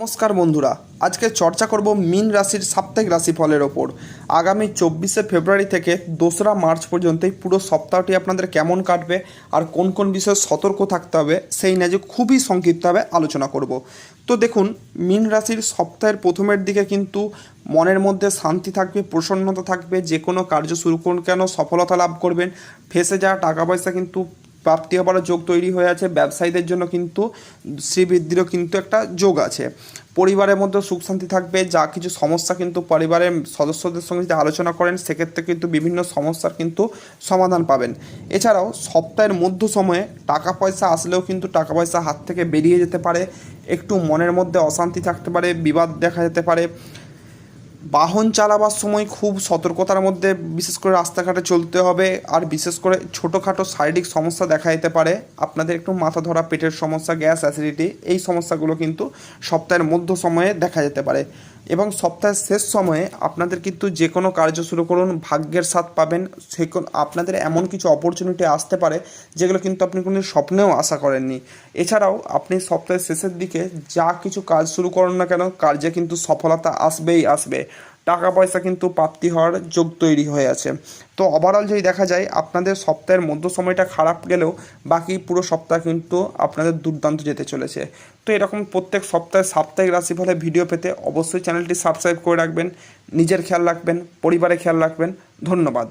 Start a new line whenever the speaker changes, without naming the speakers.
নমস্কার বন্ধুরা, আজকে চর্চা করব মিন রাশির সাপ্তাহিক রাশিফলের ওপর। আগামী চব্বিশে ফেব্রুয়ারি থেকে দোসরা মার্চ পর্যন্ত এই পুরো সপ্তাহটি আপনাদের কেমন কাটবে আর কোন কোন বিষয়ে সতর্ক থাকতে হবে সেই নিয়ে যে খুবই সংক্ষিপ্তভাবে আলোচনা করব। তো দেখুন, মিন রাশির সপ্তাহের প্রথমের দিকে কিন্তু মনের মধ্যে শান্তি থাকবে, প্রসন্নতা থাকবে, যে কোনো কার্য শুরু করুন কেন, সফলতা লাভ করবেন, ফেসে যাওয়া টাকা পয়সা কিন্তু প্রাপ্তি হবার যোগ তৈরি হয়ে আছে। ব্যবসায়ীদের জন্য কিন্তু শ্রীবৃদ্ধিরও কিন্তু একটা যোগ আছে। পরিবারের মধ্যে সুখ শান্তি থাকবে। যা কিছু সমস্যা কিন্তু পরিবারের সদস্যদের সঙ্গে যদি আলোচনা করেন, সেক্ষেত্রে কিন্তু বিভিন্ন সমস্যার কিন্তু সমাধান পাবেন। এছাড়াও সপ্তাহের মধ্য সময়ে টাকা পয়সা আসলেও কিন্তু টাকা পয়সা হাত থেকে বেরিয়ে যেতে পারে। একটু মনের মধ্যে অশান্তি থাকতে পারে, বিবাদ দেখা যেতে পারে। বাহন চালাবার সময় খুব সতর্কতার মধ্যে বিশেষ করে রাস্তাঘাটে চলতে হবে আর বিশেষ করে ছোটোখাটো শারীরিক সমস্যা দেখা যেতে পারে। আপনাদের একটু মাথা ধরা, পেটের সমস্যা, গ্যাস, অ্যাসিডিটি এই সমস্যাগুলো কিন্তু সপ্তাহের মধ্য সময়ে দেখা যেতে পারে। এবং সপ্তাহের শেষ সময়ে আপনাদের কিন্তু যে কোনো কার্য শুরু করুন, ভাগ্যের সাথ পাবেন, সে আপনাদের এমন কিছু অপরচুনিটি আসতে পারে, যেগুলো কিন্তু আপনি কোনো স্বপ্নেও আশা করেননি। এছাড়াও আপনি সপ্তাহের শেষের দিকে যা কিছু কাজ শুরু করুন না কেন, কার্যে কিন্তু সফলতা আসবেই আসবে। টাকা পয়সা কিন্তু প্রাপ্তি হওয়ার যোগ তৈরি হয়ে আছে। তো ওভারঅল যদি দেখা যায়, আপনাদের সপ্তাহের মধ্য সময়টা খারাপ গেলেও বাকি পুরো সপ্তাহ কিন্তু আপনাদের দুর্দান্ত যেতে চলেছে। তো এরকম প্রত্যেক সপ্তাহে সাপ্তাহিক রাশিফলে ভিডিও পেতে অবশ্যই চ্যানেলটি সাবস্ক্রাইব করে রাখবেন। নিজের খেয়াল রাখবেন, পরিবারের খেয়াল রাখবেন। ধন্যবাদ।